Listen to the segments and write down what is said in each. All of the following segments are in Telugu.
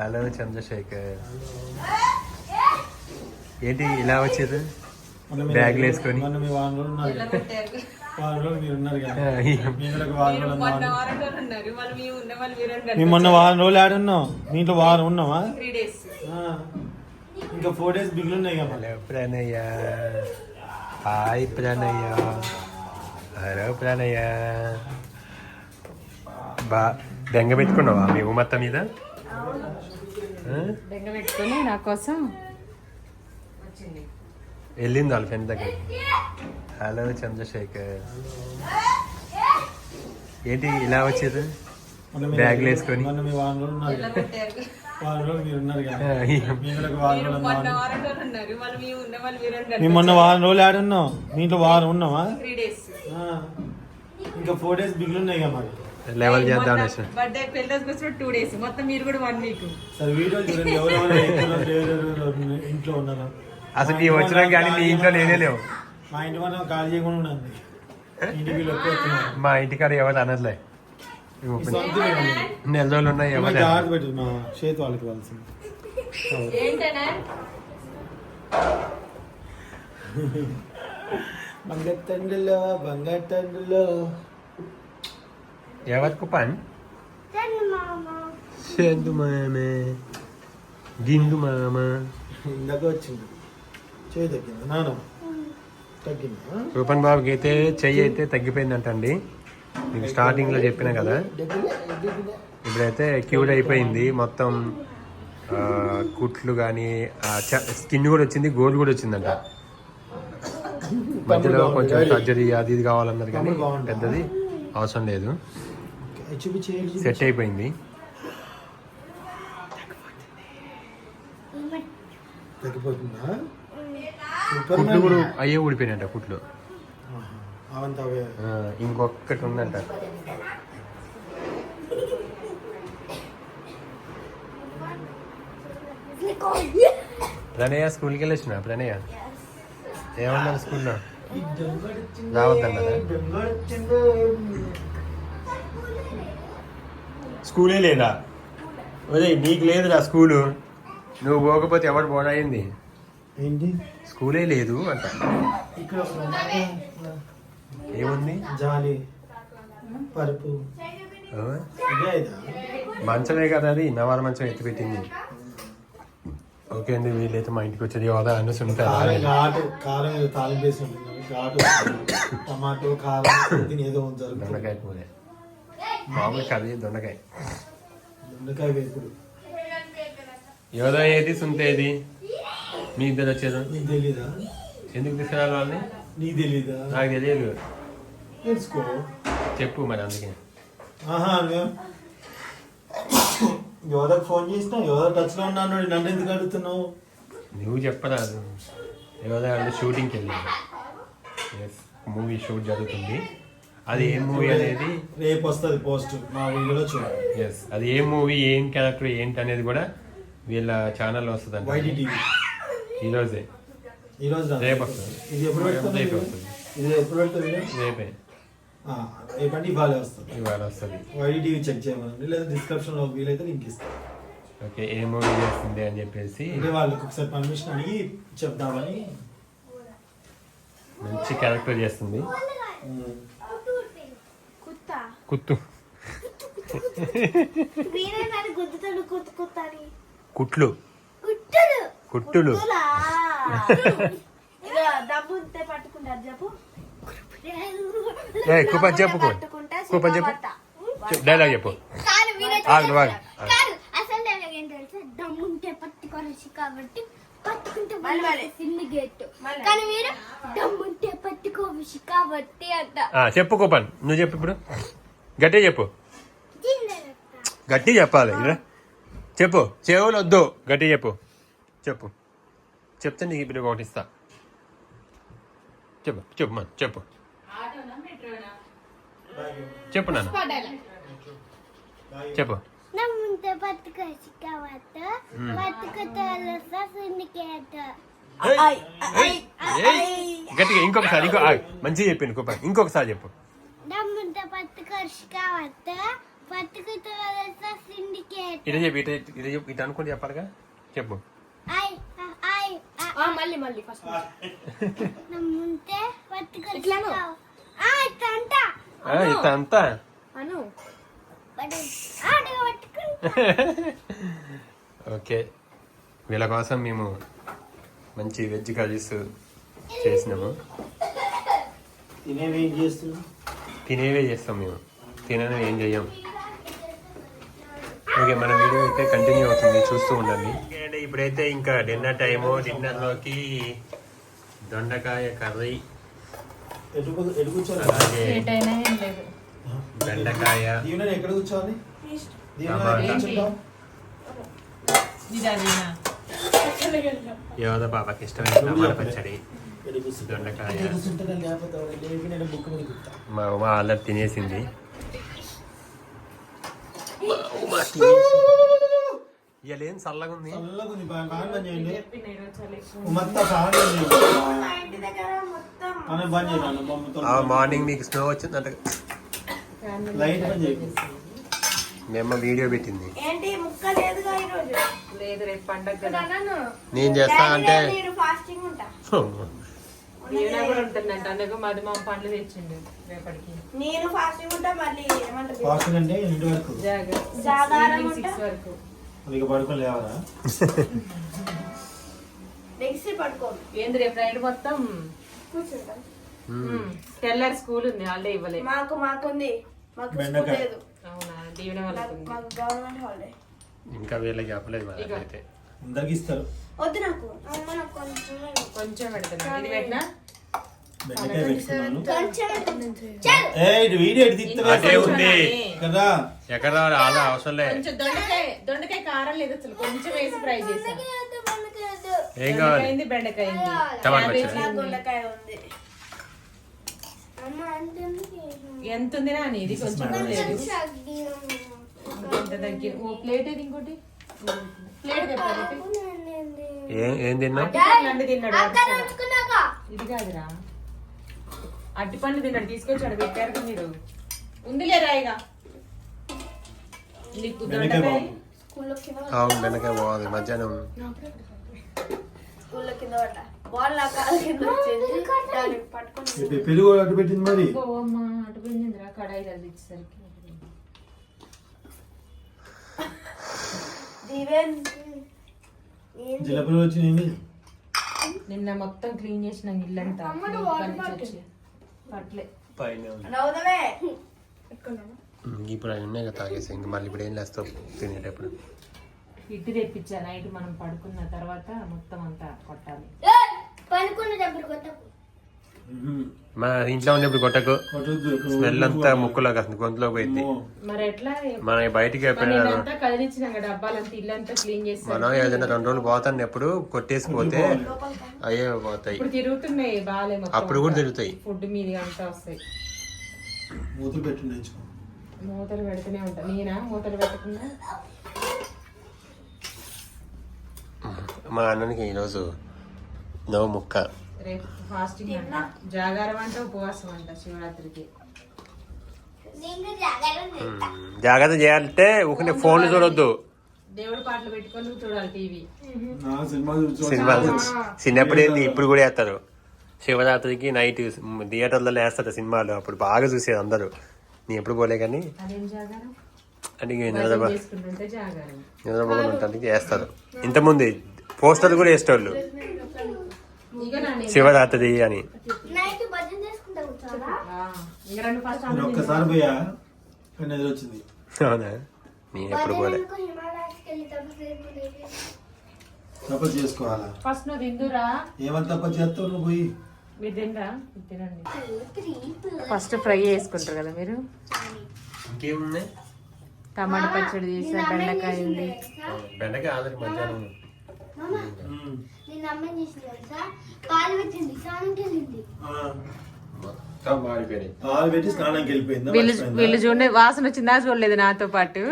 హలో చంద్రశేఖర్. ఏంటి ఇలా మీరు- బ్యాగులు వేసుకొని. మొన్న వారం రోజులు ఉన్నారు కదా. పెట్టారు. వారం ఆడున్నాం మీ ఇంట్లో ఉన్నావా త్రీ డేస్ ఆ. ఇంకా ఫోర్ డేస్ బిగులు ఉన్నాయి కదా ప్రణయ్య. హాయ్ ప్రణయ్య. హలో ప్రణయ్య. బా బెంగ పెట్టుకున్నావా మీ ఉమత్త మీద? బెంగ పెట్టుకొని నా కోసం వచ్చింది. వెళ్ళింది వాళ్ళ ఫ్రెండ్ దగ్గర. హలో చంద్రశేఖర్. ఏంటి ఇలా మీరు- బ్యాగులు వేసుకొని. మొన్న వారం రోజులు ఆడున్నాం మీ ఇంట్లో వారం ఆ. ఇంకా ఫోర్ డేస్ బిగులు ఉన్నాయి కదా మరి లెవెల్ చేద్దాం అనేసి. బర్త్డే పెళ్ళి వచ్చిన టూ డేస్ మొత్తం మీరు కూడా వన్ వీక్ సరే వీడియో చూడండి. ఎవరెవరు ఇంట్లో ఉన్నారు. అసలు నీ వచ్చినా కానీ నీ ఇంట్లో నేనే లేవు. మా ఇంటి మనం ఖాళీ చేయకుండా ఉన్నది మా ఇంటికాడ ఎవరు అనట్లే. నెల రోజులు ఉన్నాయి మా ఎవరు జాగ్రత్త పెట్టు మా చేతి వాళ్ళకి ఇవ్వాల్సింది ఏంటనే బంగట్టండులో బంగట్టండులో ఎవరికి పని చందు మామ. గిండు మామ. ఇందాక వచ్చింది. చేయి తగ్గింది. నాన్న. తగ్గిందా? రూపన్ బాబుకి అయితే చెయ్యి అయితే తగ్గిపోయిందంటండి. మీకు స్టార్టింగ్లో చెప్పిన కదా. ఇప్పుడైతే క్యూర్ అయిపోయింది. మొత్తం ఆ, కుట్లు కానీ స్కిన్ కూడా వచ్చింది గోల్డ్ కూడా వచ్చిందంట. మధ్యలో కొంచెం సర్జరీ అది ఇది కావాలన్నారు కానీ? పెద్దది అవసరం లేదు. సెట్ అయిపోయింది. తగ్గిపోతుందా? కుట్లు కూడా అయ్యే ఊడిపోయినట్ట కుట్లు. ఇంకొకటి ఉందంట. ప్రణయ స్కూల్కి వెళ్ళొచ్చిన? ప్రణయ? ఏమన్నారు స్కూల్లో రావద్దన్నదా? స్కూలే లేదా? అదే నీకు లేదురా స్కూలు. నువ్వు పోకపోతే ఎవరు పోడాయింది ఏంటి? స్కూలే లేదు అంట. ఇక్కడ ఏముంది? జాలి పరుపు. మంచమే కదా అది. నవార మంచం ఎత్తి పెట్టింది. ఓకే అండి వీళ్ళైతే మా ఇంటికి వచ్చేది యోదా అనేసి కారం ఉంటారు ఘాటు కారం ఏదో తాలింపు వేసి ఉంటుంది. ఘాటు వస్తుంది. టమాటో కారం ఏదో జరుగుతుంది. మామూలు కర్రీ దొండకాయ. దొండకాయ వేపుడు. యోదా ఏది సుంతే ఏది మీ ఇద్దరు వచ్చేది నీకు తెలీదా? ఎందుకు తీసుకురాలి వాళ్ళని? నీకు తెలీదా? నాకు తెలియదు. తెలుసుకో చెప్పు మరి అందుకే. ఆహా యోధకు ఫోన్ చేసినా యోధ టచ్లో ఉన్నాను నన్ను ఎందుకు అడుగుతున్నావు? నువ్వు చెప్పరాదు. వాళ్ళు షూటింగ్కి వెళ్ళారు. ఎస్ మూవీ షూట్ జరుగుతుంది. అది ఏ మూవీ అనేది? రేపు వస్తుంది పోస్ట్ మా వీడియోలో చూడండి ఎస్ అది ఏ మూవీ ఏం క్యారెక్టర్ ఏంటి అనేది కూడా వీళ్ళ ఛానల్లో వస్తుంది వైడి టీవీ ఈ రోజే. ఈ రోజు రా. రేపు వస్తుంది. ఇది ఎప్పుడు పెడతాను రేపు? వస్తుంది. ఇది ఎప్పుడు వీడియో? రేపే. ఆ, రేపంటే ఇవాళ వస్తుంది. ఇవాళ వస్తుంది. వైడి టీవీ చెక్ చేయమనండి. లేదా డిస్క్రిప్షన్లో వీలైతే లింక్ ఇస్తాను. ఓకే ఏ మూవీ చేస్తుంది అని చెప్పేసి. అంటే వాళ్ళకి ఒకసారి పర్మిషన్ అడిగి చెప్దామని. మంచి క్యారెక్టర్ చేస్తుంది. కుత్త. కుట్లు. కుట్టులు. కూపన్ చెప్పు, కూపన్. చెప్పు. డైలాగ్ చెప్పు. ఆగు, ఆగు. దమ్ముంటే పట్టుకోవచ్చు కాబట్టి పట్టుకుంటే సిన్ని గేట్. కానీ మీరు దమ్ముంటే పట్టుకోవచ్చు కాబట్టి అంట. ఆ, చెప్పు కూపన్. నువ్వు చెప్పు ఇప్పుడు. గట్టిగా చెప్పు. గట్టి చెప్పాలి చెప్పు. చెవులు వద్దు గట్టి చెప్పు. చెప్పు. చెప్తే నీకు ఇప్పుడు ఒకటి ఇస్తా. చెప్పు. చెప్పు మన చెప్పు. చెప్పు నాన్న. చెప్పు. గట్టిగా ఇంకొకసారి ఇంకో మంచిగా చెప్పింది కూపన్ ఇంకొకసారి చెప్పు. సిండికేట్. ఇదే చెప్పి ఇటు ఇదే చెప్పు ఇటు అనుకుని చెప్పాలిగా? చెప్పు. ఐ ఐ ఆ, మళ్ళీ మళ్ళీ ఫస్ట్ నమ్ముంటే పట్టుకొని ఇట్లాను? ఆ ఇట్లంట ఆ, ఇత అంతా అను. పట్టుకుంటా. ఓకే. వీళ్ళ కోసం మేము మంచి వెజ్ కర్రీస్ చేసినాము. తినేవి ఏం చేస్తున్నావు? తినేవే చేస్తాం మేము. తినని ఏం చెయ్యం. ఓకే మన వీడియో అయితే కంటిన్యూ అవుతుంది. చూస్తూ ఉండండి. అండ్ ఇప్పుడైతే ఇంకా డిన్నర్ టైము డిన్నర్లోకి దొండకాయ కర్రీ. అలాగే బెండకాయ. యోధ పాపకి ఇష్టమైన టమాటా పచ్చడి? దొండకాయ. మా ఉమ ఆల్రెడీ తినేసింది ఇవాళ ఏం చల్లగా ఉంది మార్నింగ్ మీకు స్నో వచ్చిందంట మేమ్మ వీడియో పెట్టింది. ఏంటి ముక్క లేదుగా ఈరోజు? లేదు రేపు పండగ కదా. నేను చేస్తా అంటే కూడా ఉంటుందంట. అందుకు మధుమామ పండ్లు తెచ్చిండు రేపటికి. నేను ఫాస్టింగ్ ఉంటా మళ్ళీ ఏమంటారు ఫాస్టింగ్ అంటే ఇంటి వరకు. జాగ్రత్త. జాగారం ఈవినింగ్ ఉంటా? సిక్స్ వరకు. అది ఇక పడుకొని లేవరా? లెగ్స్ పడుకోను. ఏంది రేపు నైట్ మొత్తం? కూర్చుంటాం. తెల్లారి స్కూల్ ఉంది హాలిడే ఇవ్వలే. మాకు మాకుంది. మాకు. లేదు. అవునా? దీవెన వాళ్ళకి మాకు ఉంది. మాకు గవర్నమెంట్ హాలిడే. ఇంకా వీళ్ళకి చెప్పలేదు. అయితే. అందరికి ఇస్తారు. వద్దు నాకు అమ్మ నాకు కొంచెం కొంచెం పెడతాను. ఇది పెట్టినా? బెండకాయ పెట్టుకున్నాను. కొంచెం ఏ ఇటు వీడియో ఇటు తిప్పుతా అదే ఉంది కదా? ఎక్కడ అలా అవసరం కొంచెం దొండకాయ దొండకాయ కారం లేదు అసలు. కొంచెం వేసి ఫ్రై ఏం కావాలి? బెండకాయ టమాటా పచ్చడి. నాకు దొండకాయ ఉంది. అమ్మ అంటే ఎంత ఉంది నాని? ఇది కొంచెం లేదు. ఇంత దగ్గర ఓ ప్లేట్ ఏది ఇంకోటి? ఏం ఏం తిన్నావు? ఇది కాదురా. అడ్డి పండు తిన్నాడు తీసుకొచ్చాడు పెట్టారు మీరు. ఉందిలే రాయిగా నీకు బెండకాయ దొండకాయ బాగుంది స్కూల్లో కింద అవును బెండకాయ బాగుంది మధ్యాహ్నం. స్కూల్లో కింద పడ్డా? బాల్ నా కాలు కింద వచ్చింది దాన్ని పట్టుకొని ఇటు పెరుగు అటు పెట్టింది మరి? అటు పోయిందిరా కడాయి అది ఇచ్చేసరికి. దీవెన్. జిలపలు వచ్చింది నిన్న మొత్తం క్లీన్ చేసిన ఇల్లంతా. పట్లే ఇప్పుడు అవి ఉన్నాయి కదా తాగేసి ఇంక మళ్ళీ ఇప్పుడు ఏం లేస్తావు? తినేటప్పుడు. ఇడ్డు తెప్పించా నైట్ మనం పడుకున్న తర్వాత మొత్తం అంతా కొట్టాలి. పనుకునేటప్పుడు కొత్త మా ఇంట్లో ఉన్నప్పుడు కొట్టకు. స్మెల్ అంతా ముక్కులోకి వస్తుంది గొంతులోకి పోయింది. మన బయటికి మనం ఏదైనా రెండు రోజులు పోతాన్నప్పుడు కొట్టేసిపోతే అయ్యే పోతాయి. ఇప్పుడు తిరుగుతున్నాయి బాగాలే మొత్తం. అప్పుడు కూడా తిరుగుతాయి. ఫుడ్ మీది అంతా వస్తాయి. మూతులు పెట్టి నేర్చుకో మూతలు పెడుతూనే ఉంటా. నేనా? మూతలు పెట్టకుండా? మా అన్ననికి ఈరోజు నవ్వు ముక్క. రేపు ఫాస్టింగ్ అంట. జాగారం అంట ఉపవాసం అంట శివరాత్రికి. జాగ్రత్త చేయాలంటే ఊరికే ఫోన్లు చూడొద్దు. దేవుడి పాటలు పెట్టుకొని చూడాలి టీవీ. నా సినిమా చిన్నప్పుడు ఏంది? ఇప్పుడు కూడా వేస్తారు శివరాత్రికి నైట్ థియేటర్లలో వేస్తారు సినిమాలు. అప్పుడు బాగా చూసేది అందరూ. నేను ఎప్పుడు పోలే కానీ. అదేం జాగారం? అంటే ఇంక భజన నిద్రపో చేసుకుంటుంటే జాగారం. నిద్రపోకుండా ఉండటానికి వేస్తారు ఇంతకుముందు పోస్టర్లు కూడా వేసేటోళ్ళు. శివరాత్రి అని. ఒక్కసారి పోయా వచ్చింది. అవునా? నేను ఎప్పుడు పోలే. తపస్సు చేసుకోవాలా? ఫస్ట్ నువ్వు తిందురా. తపస్సు చేస్తావు నువ్వు పోయి? మీరు తినరా తినండి. ఫస్ట్ ఫ్రై చేసుకుంటారు కదా మీరు? ఇంకేమున్నాయి? టమాటా పచ్చడి చేసా బెండకాయ ఉంది. బెండకాయ ఆల్రెడీ మధ్యాహ్నం. నేను అమ్మని చేసింది తెలుసా? కాలు పెట్టింది స్నానంకి వెళ్ళింది ఆ. మొత్తం మాడిపోయినాయి పాలు పెట్టి స్నానంకి వెళ్ళిపోయిందా? వీళ్ళు చూడండి వాసన వచ్చిందా చూడలేదు నాతో పాటు?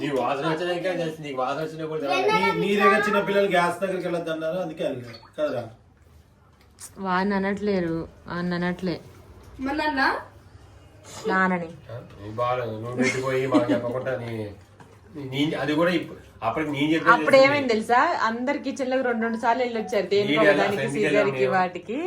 నీ వాసన వచ్చినాక చేసి నీకు వాసన వచ్చినా కూడా తెలియదు. నీ- నీ దగ్గర చిన్న పిల్లలు గ్యాస్ దగ్గరికి వెళ్ళొద్దు అన్నారు అందుకే వెళ్ళారు కదరా. వాడిని అనట్లేరు అని అనట్లే. నానని బాగా నువ్వు పెట్టిపోయి మాకు చెప్పకుండా నీ- నీ- అది కూడా ఇప్పు- అప్పటికి నేను చెప్పేది అప్పుడు ఏమైంది తెలుసా? అందరి కిచెన్లో రెండు రెండు సార్లు వెళ్ళి వచ్చారు దేనికి సీజర్కి వాటికి.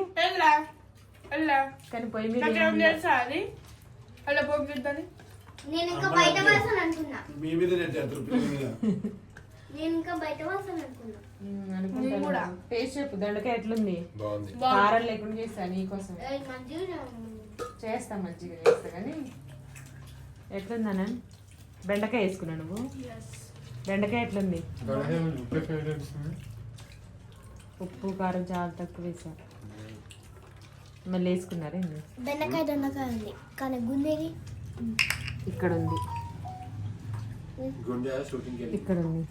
కానీ అనుకుంటాను. టేస్ట్ చెప్పు దొండకాయ ఎట్లుంది? బాగుంది. కారం లేకుండా చేస్తా నీకోసం చేస్తా మంచిగా చేస్తా కానీ ఎట్లుందనా బెండకాయ వేసుకున్నా నువ్వు? బెండకాయ ఎట్లుంది? ఉప్పు కారం చాలా తక్కువ వేసా. మళ్ళీ వేసుకున్నారా? బెండకాయ దొండకాయ ఉంది. కానీ గుండెది? ఇక్కడ ఉంది. ఇక్కడ ఉంది.